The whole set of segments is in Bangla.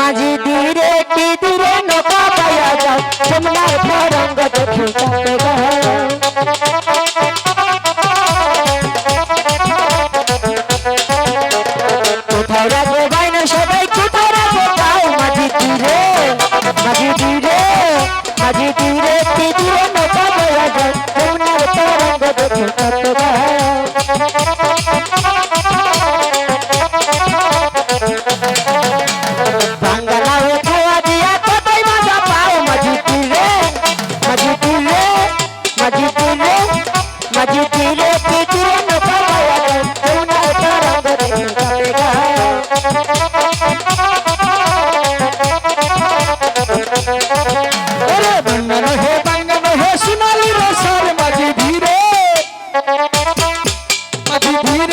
মাঝি ধীরে কি ধীরে নৌকা পাইয়া যাও তোমরা ফরঙ্গ দেখি কোথায় রাখো বাইনা সবাই, কোথায় রাখো তাও মাঝি ধীরে মাঝি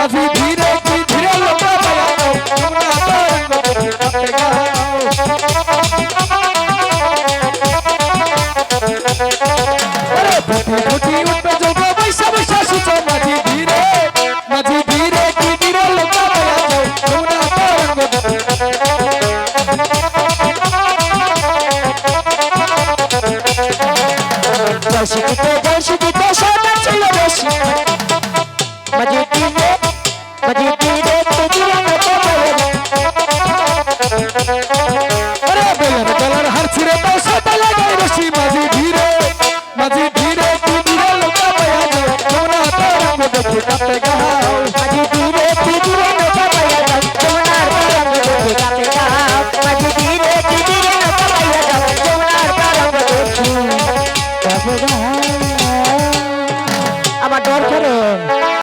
Madrid. Get him!